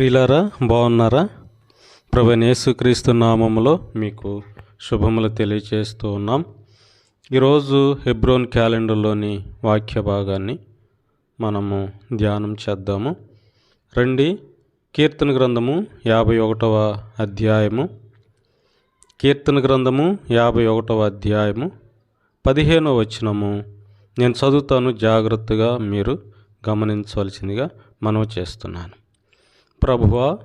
ప్రియులారా బాగున్నారా? ప్రభు యేసుక్రీస్తు నామములో మీకు శుభములు తెలియజేస్తూ ఉన్నాం. ఈరోజు హెబ్రోన్ క్యాలెండర్లోని వాక్య భాగాన్ని మనము ధ్యానం చేద్దాము. రండి కీర్తన గ్రంథము యాభై ఒకటవ అధ్యాయము. కీర్తన గ్రంథము యాభై ఒకటవ అధ్యాయము. పదిహేనవ వచనము. నేను చదువుతాను జాగ్రత్తగా మీరు గమనించవలసిందిగా మనవి చేస్తున్నాను. ప్రభువా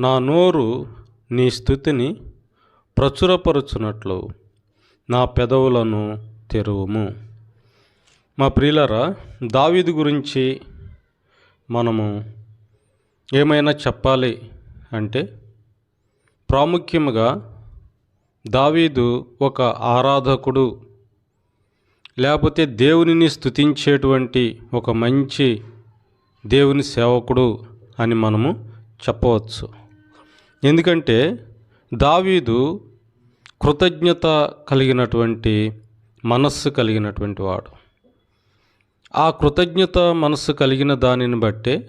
నా నోరు నీ స్థుతిని ప్రచురపరుచున్నట్లు నా పెదవులను తెరువుము. మా ప్రియులరా దావీదు గురించి మనము ఏమైనా చెప్పాలి అంటే ప్రాముఖ్యముగా దావీదు ఒక ఆరాధకుడు లేకపోతే దేవునిని స్థుతించేటువంటి ఒక మంచి దేవుని సేవకుడు అని మనము చెప్పవచ్చు. ఎందుకంటే దావీదు కృతజ్ఞత కలిగినటువంటి మనస్సు కలిగినటువంటి వాడు. ఆ కృతజ్ఞత మనస్సు కలిగిన దానిని బట్టే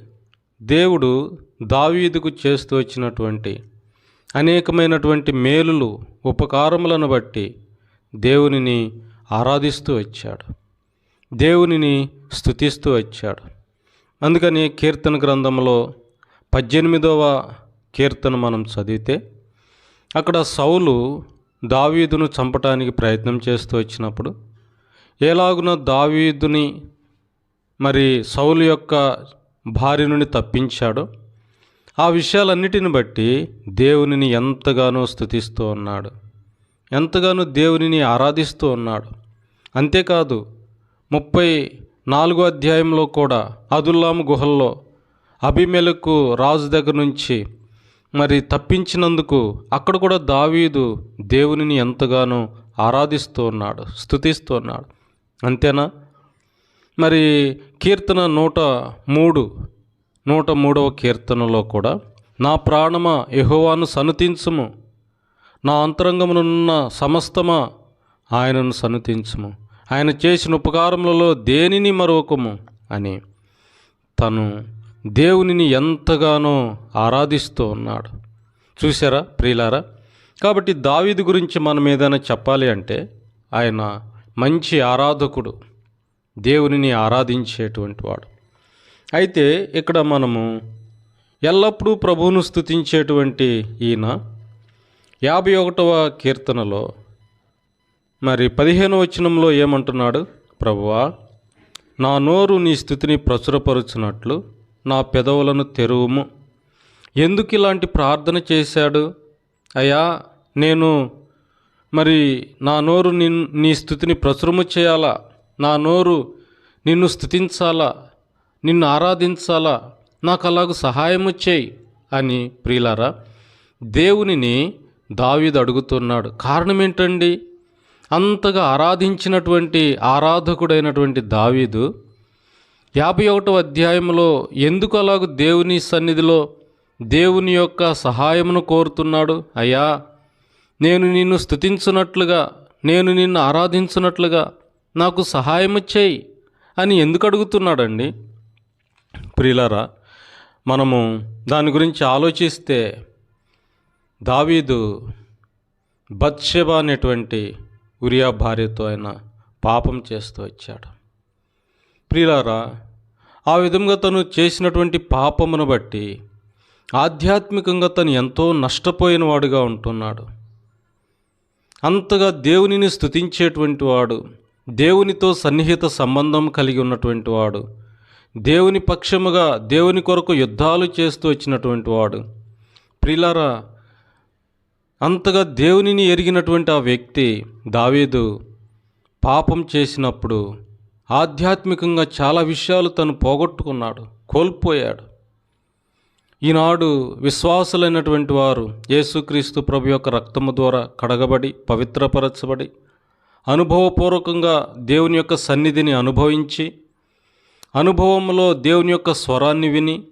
దేవుడు దావీదుకు చేస్తూ వచ్చినటువంటి అనేకమైనటువంటి మేలులు ఉపకారములను బట్టి దేవునిని ఆరాధిస్తూ వచ్చాడు. దేవునిని స్థుతిస్తూ వచ్చాడు. అందుకని కీర్తన గ్రంథంలో పద్దెనిమిదవ కీర్తన మనం చదివితే అక్కడ సౌలు దావీదును చంపటానికి ప్రయత్నం చేస్తూ వచ్చినప్పుడు ఎలాగున దావీదుని మరి సౌలు యొక్క భార్య నుండి తప్పించాడో ఆ విషయాలన్నిటిని బట్టి దేవునిని ఎంతగానో స్థుతిస్తూ ఉన్నాడు. ఎంతగానో దేవునిని ఆరాధిస్తూ ఉన్నాడు. అంతేకాదు ముప్పై నాలుగో అధ్యాయంలో కూడా అదుల్లాము గుహల్లో అభిమెలకు రాజు దగ్గర నుంచి మరి తప్పించినందుకు అక్కడ కూడా దావీదు దేవునిని ఎంతగానో ఆరాధిస్తూ ఉన్నాడు స్థుతిస్తూ ఉన్నాడు. అంతేనా? మరి కీర్తన నూట మూడు నూట మూడవ కీర్తనలో కూడా నా ప్రాణమా యహోవాను సనుతించుము నా అంతరంగమునున్న సమస్తమా ఆయనను సనుతించుము. ఆయన చేసిన ఉపకారములలో దేనిని మరొకము? అని తను దేవునిని ఎంతగానో ఆరాధిస్తూ ఉన్నాడు. చూసారా ప్రియులారా? కాబట్టి దావీదు గురించి మనం ఏదైనా చెప్పాలి అంటే ఆయన మంచి ఆరాధకుడు దేవునిని ఆరాధించేటువంటి వాడు. అయితే ఇక్కడ మనము ఎల్లప్పుడూ ప్రభువును స్థుతించేటువంటి ఈయన యాభై ఒకటవ కీర్తనలో మరి పదిహేను వచనంలో ఏమంటున్నాడు? ప్రభువా నా నోరు నీ స్థితిని ప్రచురపరుచున్నట్లు నా పెదవులను తెరువుము. ఎందుకు ఇలాంటి ప్రార్థన చేశాడు? అయ్యా నేను మరి నా నోరు నిన్ నీ స్థుతిని ప్రచురము చేయాలా? నా నోరు నిన్ను స్థుతించాలా? నిన్ను ఆరాధించాలా? నాకు అలాగ సహాయము చేయి అని ప్రియులారా దేవునిని దావీదు అడుగుతున్నాడు. కారణం ఏంటండి అంతగా ఆరాధించినటువంటి ఆరాధకుడైనటువంటి దావీదు యాభై ఒకటవ అధ్యాయంలో ఎందుకు అలాగ దేవుని సన్నిధిలో దేవుని యొక్క సహాయమును కోరుతున్నాడు? అయ్యా నేను నిన్ను స్తుతించున్నట్లుగా నేను నిన్ను ఆరాధించున్నట్లుగా నాకు సహాయము చేయి అని ఎందుకు అడుగుతున్నాడండి? ప్రియులారా మనము దాని గురించి ఆలోచిస్తే దావీదు బత్షెబ అనేటువంటి ఉరియా భార్యతో ఆయన పాపం చేస్తూ వచ్చాడు. ప్రియులారా ఆ విధంగా తను చేసినటువంటి పాపమును బట్టి ఆధ్యాత్మికంగా తను ఎంతో నష్టపోయిన వాడుగా ఉంటున్నాడు. అంతగా దేవునిని స్థుతించేటువంటి వాడు దేవునితో సన్నిహిత సంబంధం కలిగి ఉన్నటువంటి వాడు దేవుని పక్షముగా దేవుని కొరకు యుద్ధాలు చేస్తూ వచ్చినటువంటి వాడు. ప్రిలారా అంతగా దేవునిని ఎరిగినటువంటి ఆ వ్యక్తి దావీదు పాపం చేసినప్పుడు ఆధ్యాత్మికంగా చాలా విషయాలు తను పోగొట్టుకున్నాడు కోల్పోయాడు. ఈనాడు విశ్వాసులైనటువంటి వారు యేసుక్రీస్తు ప్రభు యొక్క రక్తము ద్వారా కడగబడి పవిత్రపరచబడి అనుభవపూర్వకంగా దేవుని యొక్క సన్నిధిని అనుభవించి అనుభవంలో దేవుని యొక్క స్వరాన్ని విని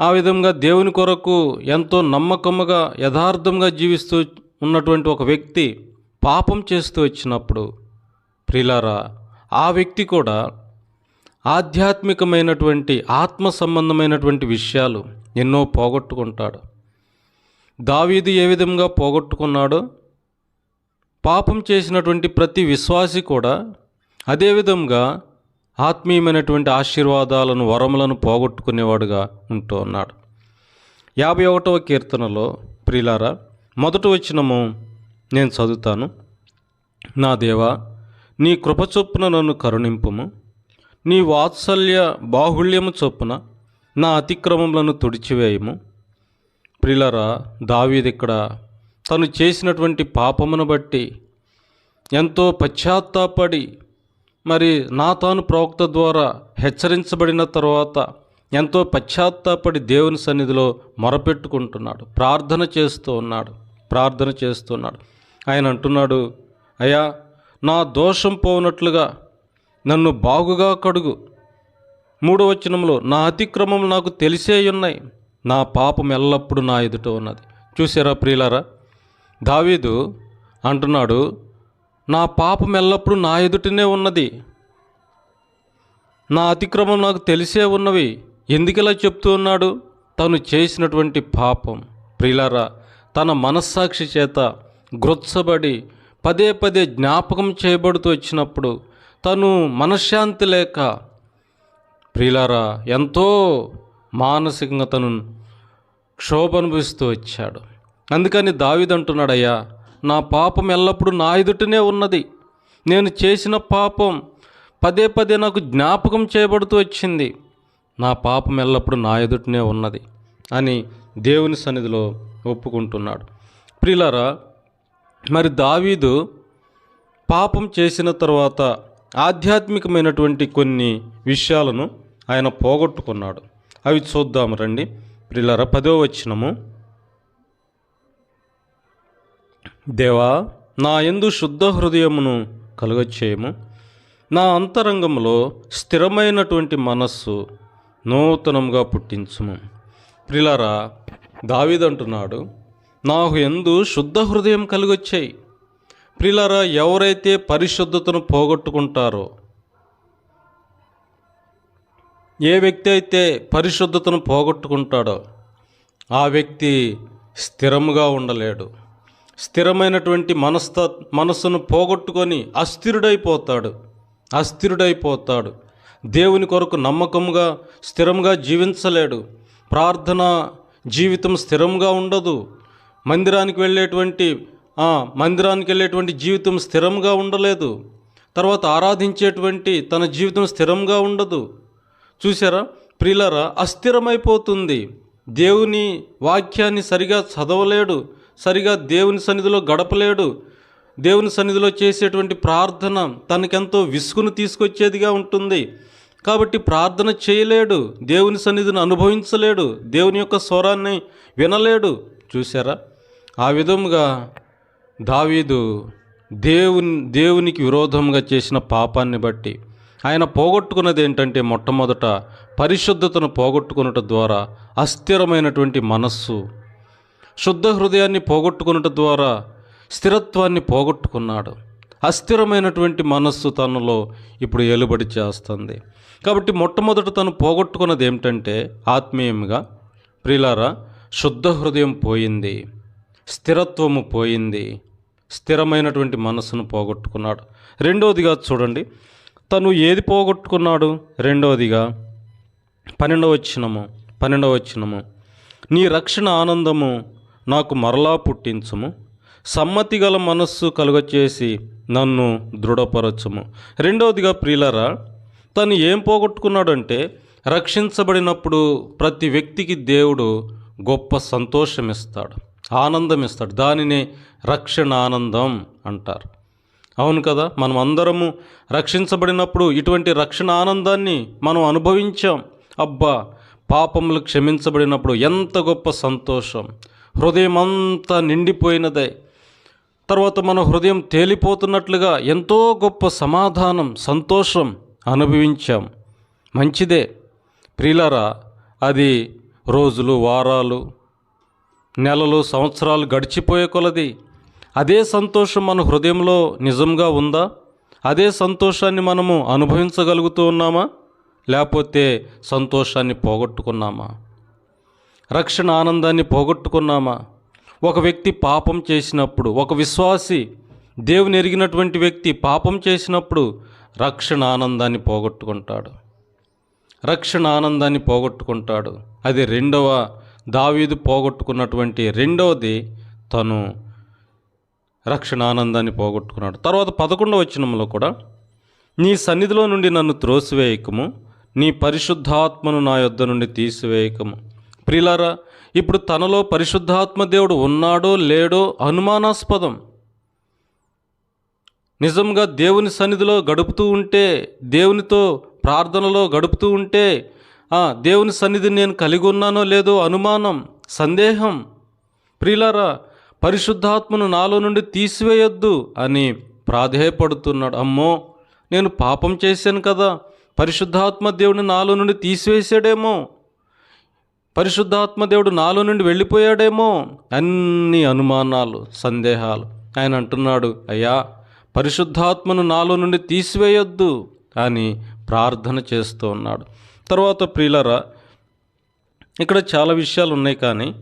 ఆ విధంగా దేవుని కొరకు ఎంతో నమ్మకముగా యథార్థంగా జీవిస్తూ ఉన్నటువంటి ఒక వ్యక్తి పాపం చేస్తూ వచ్చినప్పుడు ప్రిలారా ఆ వ్యక్తి కూడా ఆధ్యాత్మికమైనటువంటి ఆత్మ సంబంధమైనటువంటి విషయాలు ఎన్నో పోగొట్టుకుంటాడు. దావీదు ఏ విధంగా పోగొట్టుకున్నాడో పాపం చేసినటువంటి ప్రతి విశ్వాసి కూడా అదేవిధంగా ఆత్మీయమైనటువంటి ఆశీర్వాదాలను వరములను పోగొట్టుకునేవాడుగా ఉంటూ ఉన్నాడు. యాభై ఒకటవ కీర్తనలో ప్రిలారా మొదటి వచ్చినము నేను చదువుతాను. నా దేవా నీ కృప చొప్పున నన్ను కరుణింపుము. నీ వాత్సల్య బాహుళ్యము చొప్పున నా అతిక్రమములను తుడిచివేయము. ప్రిలరా దావీదిక్కడ తను చేసినటువంటి పాపమును బట్టి ఎంతో పశ్చాత్తాపడి మరి నాతాను ప్రవక్త ద్వారా హెచ్చరించబడిన తర్వాత ఎంతో పశ్చాత్తాపడి దేవుని సన్నిధిలో మొరపెట్టుకుంటున్నాడు. ప్రార్థన చేస్తూ ఉన్నాడు. ప్రార్థన చేస్తున్నాడు ఆయన అంటున్నాడు అయ్యా నా దోషం పోనట్లుగా నన్ను బాగుగా కడుగు. మూడో వచనంలో నా అతిక్రమం నాకు తెలిసే ఉన్నాయి. నా పాపం ఎల్లప్పుడూ నా ఎదుట ఉన్నది. చూసారా ప్రియులారా? దావీదు అంటున్నాడు నా పాపం ఎల్లప్పుడూ నా ఎదుటనే ఉన్నది. నా అతిక్రమం నాకు తెలిసే ఉన్నవి. ఎందుకిలా చెప్తూ ఉన్నాడు? తను చేసినటువంటి పాపం. ప్రియులారా తన మనస్సాక్షి చేత గ్రొత్సబడి పదే పదే జ్ఞాపకం చేయబడుతూ వచ్చినప్పుడు తను మనశ్శాంతి లేక ప్రియులారా ఎంతో మానసికంగా తను క్షోభ అనుభవిస్తూ వచ్చాడు. అందుకని దావిదంటున్నాడయ్యా నా పాపం ఎల్లప్పుడూ నా ఎదుటనే ఉన్నది. నేను చేసిన పాపం పదే పదే నాకు జ్ఞాపకం చేయబడుతూ వచ్చింది. నా పాపం ఎల్లప్పుడూ నా ఎదుటనే ఉన్నది అని దేవుని సన్నిధిలో ఒప్పుకుంటున్నాడు. ప్రిలరా మరి దావీదు పాపం చేసిన తర్వాత ఆధ్యాత్మికమైనటువంటి కొన్ని విషయాలను ఆయన పోగొట్టుకున్నాడు. అవి చూద్దాం రండి. ప్రిలరా పదో వచ్చినము దేవా నా ఎందు శుద్ధ హృదయమును కలుగచేయము. నా అంతరంగంలో స్థిరమైనటువంటి మనస్సు నూతనంగా పుట్టించుము. ప్రిలరా దావిదంటున్నాడు నాకు ఎందు శుద్ధ హృదయం కలిగొచ్చాయి. ప్రిలరా ఎవరైతే పరిశుద్ధతను పోగొట్టుకుంటారో ఏ వ్యక్తి అయితే పరిశుద్ధతను పోగొట్టుకుంటాడో ఆ వ్యక్తి స్థిరముగా ఉండలేడు. స్థిరమైనటువంటి మనస్త మనస్సును పోగొట్టుకొని అస్థిరుడైపోతాడు. అస్థిరుడైపోతాడు. దేవుని కొరకు నమ్మకంగా స్థిరంగా జీవించలేడు. ప్రార్థన జీవితం స్థిరంగా ఉండదు. మందిరానికి వెళ్ళేటువంటి మందిరానికి వెళ్ళేటువంటి జీవితం స్థిరంగా ఉండలేదు. తర్వాత ఆరాధించేటువంటి తన జీవితం స్థిరంగా ఉండదు. చూసారా ప్రిలరా అస్థిరమైపోతుంది. దేవుని వాక్యాన్ని సరిగా చదవలేడు. సరిగా దేవుని సన్నిధిలో గడపలేడు. దేవుని సన్నిధిలో చేసేటువంటి ప్రార్థన తనకెంతో విసుగును తీసుకొచ్చేదిగా ఉంటుంది. కాబట్టి ప్రార్థన చేయలేడు. దేవుని సన్నిధిని అనుభవించలేడు. దేవుని యొక్క స్వరాన్ని వినలేడు. చూసారా ఆ విధముగా దావీదు దేవుని దేవునికి విరోధంగా చేసిన పాపాన్ని బట్టి ఆయన పోగొట్టుకున్నది ఏంటంటే మొట్టమొదట పరిశుద్ధతను పోగొట్టుకున్నట ద్వారా అస్థిరమైనటువంటి మనస్సు శుద్ధ హృదయాన్ని పోగొట్టుకున్నట ద్వారా స్థిరత్వాన్ని పోగొట్టుకున్నాడు. అస్థిరమైనటువంటి మనస్సు తనలో ఇప్పుడు ఏలుబడి చేస్తుంది. కాబట్టి మొట్టమొదట తను పోగొట్టుకున్నది ఏమిటంటే ఆత్మీయంగా ప్రిలారా శుద్ధ హృదయం పోయింది స్థిరత్వము పోయింది స్థిరమైనటువంటి మనస్సును పోగొట్టుకున్నాడు. రెండవదిగా చూడండి తను ఏది పోగొట్టుకున్నాడు? రెండవదిగా పన్నెండవ వచ్చినము పన్నెండవ వచ్చినము నీ రక్షణ ఆనందము నాకు మరలా పుట్టించుము. సమ్మతి గల మనస్సు కలుగచేసి నన్ను దృఢపరచము. రెండవదిగా ప్రియులరా తను ఏం పోగొట్టుకున్నాడంటే రక్షించబడినప్పుడు ప్రతి వ్యక్తికి దేవుడు గొప్ప సంతోషం ఇస్తాడు ఆనందం ఇస్తాడు దానినే రక్షణ ఆనందం అంటారు. అవును కదా మనం అందరము రక్షించబడినప్పుడు ఇటువంటి రక్షణ ఆనందాన్ని మనం అనుభవించాం. అబ్బా పాపములు క్షమించబడినప్పుడు ఎంత గొప్ప సంతోషం. హృదయం అంతా నిండిపోయినదే. తర్వాత మన హృదయం తేలిపోతున్నట్లుగా ఎంతో గొప్ప సమాధానం సంతోషం అనుభవించాం. మంచిదే. ప్రియులరా అది రోజులు వారాలు నెలలు సంవత్సరాలు గడిచిపోయే కొలది. అదే సంతోషం మన హృదయంలో నిజంగా ఉందా? అదే సంతోషాన్ని మనము అనుభవించగలుగుతూ ఉన్నామా? లేకపోతే సంతోషాన్ని పోగొట్టుకున్నామా? రక్షణ ఆనందాన్ని పోగొట్టుకున్నామా? ఒక వ్యక్తి పాపం చేసినప్పుడు ఒక విశ్వాసి దేవుని ఎరిగినటువంటి వ్యక్తి పాపం చేసినప్పుడు రక్షణ ఆనందాన్ని పోగొట్టుకుంటాడు. రక్షణ ఆనందాన్ని పోగొట్టుకుంటాడు. అది రెండవ దావీదు పోగొట్టుకున్నటువంటి రెండవది తను రక్షణ ఆనందాన్ని పోగొట్టుకున్నాడు. తర్వాత పదకొండవ వచనంలో కూడా నీ సన్నిధిలో నుండి నన్ను త్రోసివేయకము నీ పరిశుద్ధాత్మను నా యొద్ద నుండి తీసివేయకము. ప్రిలారా ఇప్పుడు తనలో పరిశుద్ధాత్మ దేవుడు ఉన్నాడో లేడో అనుమానాస్పదం. నిజంగా దేవుని సన్నిధిలో గడుపుతూ ఉంటే దేవునితో ప్రార్థనలో గడుపుతూ ఉంటే దేవుని సన్నిధిని నేను కలిగి ఉన్నానో లేదో అనుమానం సందేహం. ప్రిలారా పరిశుద్ధాత్మను నాలో నుండి తీసివేయొద్దు అని ప్రాధేయపడుతున్నాడు. అమ్మో నేను పాపం చేశాను కదా పరిశుద్ధాత్మ దేవుడిని నాలో నుండి తీసివేసాడేమో పరిశుద్ధాత్మ దేవుడు నాలో నుండి వెళ్ళిపోయాడేమో. అన్ని అనుమానాలు సందేహాలు. ఆయన అంటున్నాడు అయ్యా పరిశుద్ధాత్మను నాలో నుండి తీసివేయొద్దు అని ప్రార్థన చేస్తూ ఉన్నాడు. తర్వాత ప్రియులరా ఇక్కడ చాలా విషయాలు ఉన్నాయి కానీ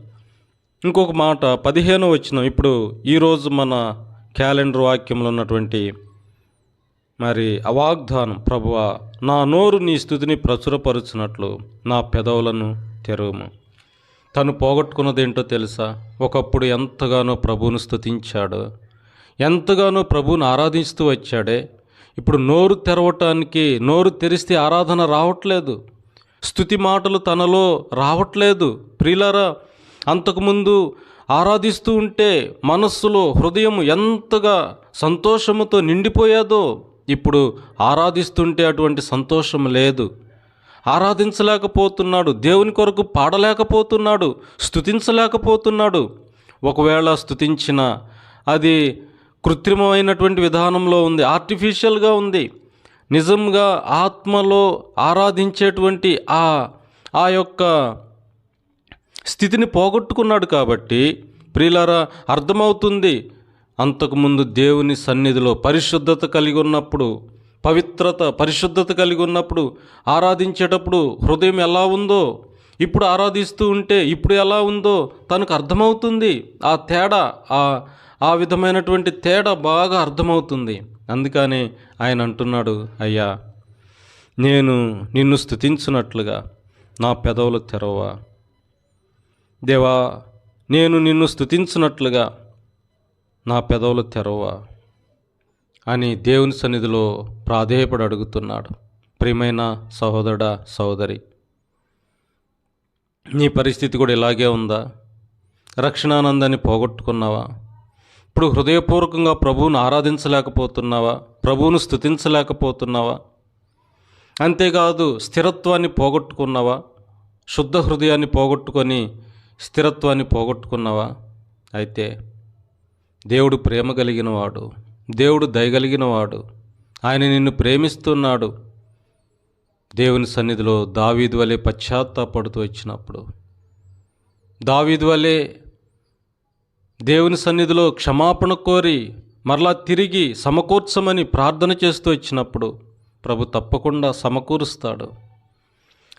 ఇంకొక మాట పదిహేను వచ్చిన ఇప్పుడు ఈరోజు మన క్యాలెండర్ వాక్యంలో ఉన్నటువంటి మరి అవాగ్దానం ప్రభువ నా నోరు నీ స్థుతిని ప్రచురపరుచినట్లు నా పెదవులను తెరువుము తను పోగొట్టుకున్నదేంటో తెలుసా? ఒకప్పుడు ఎంతగానో ప్రభువును స్థుతించాడు ఎంతగానో ప్రభువును ఆరాధిస్తూ వచ్చాడే. ఇప్పుడు నోరు తెరవటానికి నోరు తెరిస్తే ఆరాధన రావట్లేదు. స్థుతి మాటలు తనలో రావట్లేదు. ప్రిలరా అంతకుముందు ఆరాధిస్తూ ఉంటే మనస్సులో హృదయం ఎంతగా సంతోషముతో నిండిపోయాదో ఇప్పుడు ఆరాధిస్తుంటే అటువంటి సంతోషం లేదు. ఆరాధించలేకపోతున్నాడు. దేవుని కొరకు పాడలేకపోతున్నాడు. స్తుతించలేకపోతున్నాడు. ఒకవేళ స్థుతించిన అది కృత్రిమమైనటువంటి విధానంలో ఉంది. ఆర్టిఫిషియల్గా ఉంది. నిజంగా ఆత్మలో ఆరాధించేటువంటి ఆ ఆ యొక్క స్థితిని పోగొట్టుకున్నాడు కాబట్టి ప్రియులారా అర్థమవుతుంది. అంతకుముందు దేవుని సన్నిధిలో పరిశుద్ధత కలిగి ఉన్నప్పుడు పవిత్రత పరిశుద్ధత కలిగి ఉన్నప్పుడు ఆరాధించేటప్పుడు హృదయం ఎలా ఉందో ఇప్పుడు ఆరాధిస్తూ ఉంటే ఇప్పుడు ఎలా ఉందో తనకు అర్థమవుతుంది. ఆ తేడా ఆ ఆ విధమైనటువంటి తేడా బాగా అర్థమవుతుంది. అందుకని ఆయన అంటున్నాడు అయ్యా నేను నిన్ను స్థుతించినట్లుగా నా పెదవులు తెరవా. దేవా నేను నిన్ను స్థుతించినట్లుగా నా పెదవులు తెరవా. అని దేవుని సన్నిధిలో ప్రాధేయపడి అడుగుతున్నాడు. ప్రియమైన సహోదరుడ సహోదరి నీ పరిస్థితి కూడా ఇలాగే ఉందా? రక్షణానందాన్ని పోగొట్టుకున్నావా? ఇప్పుడు హృదయపూర్వకంగా ప్రభువును ఆరాధించలేకపోతున్నావా? ప్రభువును స్తుతించలేకపోతున్నావా? అంతేకాదు స్థిరత్వాన్ని పోగొట్టుకున్నావా? శుద్ధ హృదయాన్ని పోగొట్టుకొని స్థిరత్వాన్ని పోగొట్టుకున్నావా? అయితే దేవుడు ప్రేమ కలిగినవాడు. దేవుడు దయగలిగినవాడు. ఆయన నిన్ను ప్రేమిస్తున్నాడు. దేవుని సన్నిధిలో దావీదు వలె పశ్చాత్తాపడుతూ వచ్చినప్పుడు దావీదు వలె దేవుని సన్నిధిలో క్షమాపణ కోరి మరలా తిరిగి సమకూర్చమని ప్రార్థన చేస్తూ వచ్చినప్పుడు ప్రభు తప్పకుండా సమకూరుస్తాడు.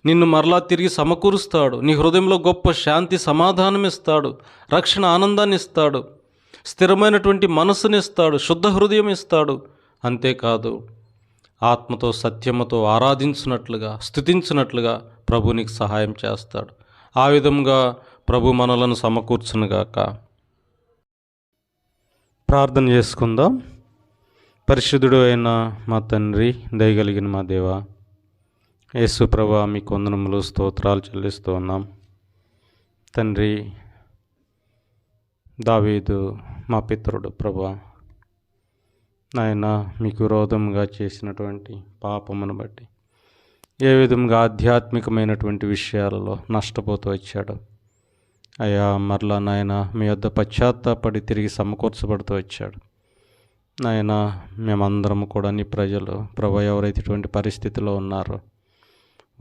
నిన్ను మరలా తిరిగి సమకూరుస్తాడు. నీ హృదయంలో గొప్ప శాంతి సమాధానం ఇస్తాడు రక్షణ ఆనందాన్ని ఇస్తాడు స్థిరమైనటువంటి మనస్సుని ఇస్తాడు శుద్ధ హృదయం ఇస్తాడు. అంతేకాదు ఆత్మతో సత్యముతో ఆరాధించినట్లుగా స్థుతించినట్లుగా ప్రభు నీకు సహాయం చేస్తాడు. ఆ విధంగా ప్రభు మనలను సమకూర్చునుగాక. ప్రార్థన చేసుకుందాం. పరిశుద్ధుడు అయిన మా తండ్రి దయగలిగిన మా దేవ యేసు ప్రభా మీ కొందనములు స్తోత్రాలు చెల్లిస్తూ ఉన్నాం. తండ్రి దావీదు మా పితరుడు ప్రభా నాయన మీకు విరోధంగా చేసినటువంటి పాపమును బట్టి ఏ విధంగా ఆధ్యాత్మికమైనటువంటి విషయాలలో నష్టపోతూ వచ్చాడు. అయ్యా మరలా నాయన మీ వద్ద పశ్చాత్తాపడి తిరిగి సమకూర్చబడుతూ వచ్చాడు. నాయన మేమందరం కూడా నీ ప్రజలు ప్రభా ఎవరైతే ఇటువంటి పరిస్థితిలో ఉన్నారో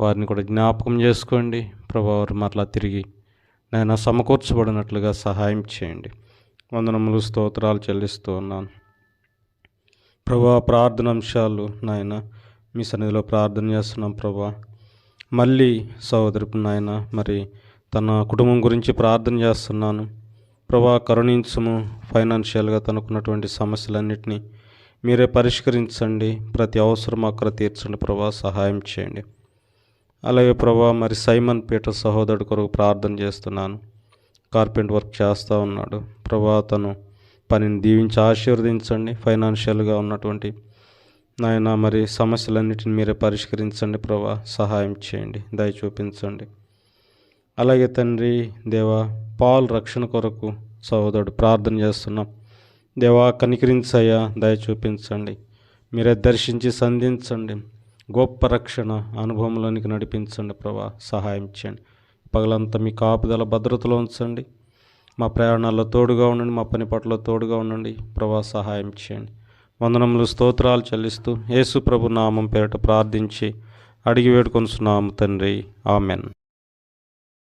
వారిని కూడా జ్ఞాపకం చేసుకోండి. ప్రభా వారు మరలా తిరిగి నాయన సమకూర్చబడినట్లుగా సహాయం చేయండి. వందనములు స్తోత్రాలు చెల్లిస్తూ ఉన్నాను. ప్రభా ప్రార్థన అంశాలు నాయన మీ సన్నిధిలో ప్రార్థన చేస్తున్నాం ప్రభా. మళ్ళీ సహోదరి నాయన మరి తన కుటుంబం గురించి ప్రార్థన చేస్తున్నాను. ప్రభా కరుణించము ఫైనాన్షియల్గా తనకున్నటువంటి సమస్యలన్నింటినీ మీరే పరిష్కరించండి. ప్రతి అవసరం అక్కడ తీర్చండి ప్రభా సహాయం చేయండి. అలాగే ప్రభా మరి సైమన్ పీటర్ సహోదరుడు కొరకు ప్రార్థన చేస్తున్నాను. కార్పెంట్ వర్క్ చేస్తూ ఉన్నాడు. ప్రభా తను పనిని దీవించి ఆశీర్వదించండి. ఫైనాన్షియల్గా ఉన్నటువంటి నాయన మరి సమస్యలన్నిటిని మీరే పరిష్కరించండి ప్రభా. సహాయం చేయండి. దయ చూపించండి. అలాగే తండ్రి దేవా పాల్ రక్షణ కొరకు సహోదరుడు ప్రార్థన చేస్తున్నాం. దేవా కనికరించయ్యా. దయ చూపించండి. మీరే దర్శించి సంధించండి. గొప్ప రక్షణ అనుభవంలోనికి నడిపించండి ప్రభా సహాయం చేయండి. పగలంతా మీ కాపుదల భద్రతలో ఉంచండి. మా ప్రయాణాల్లో తోడుగా ఉండండి మా పని పట్ల తోడుగా ఉండండి. ప్రభా సహాయం చేయండి. వందనములు స్తోత్రాలు చెల్లిస్తూ యేసు ప్రభు నామం పేరిట ప్రార్థించి అడిగి వేడుకొనుచున్నాము తండ్రి. ఆమెన్.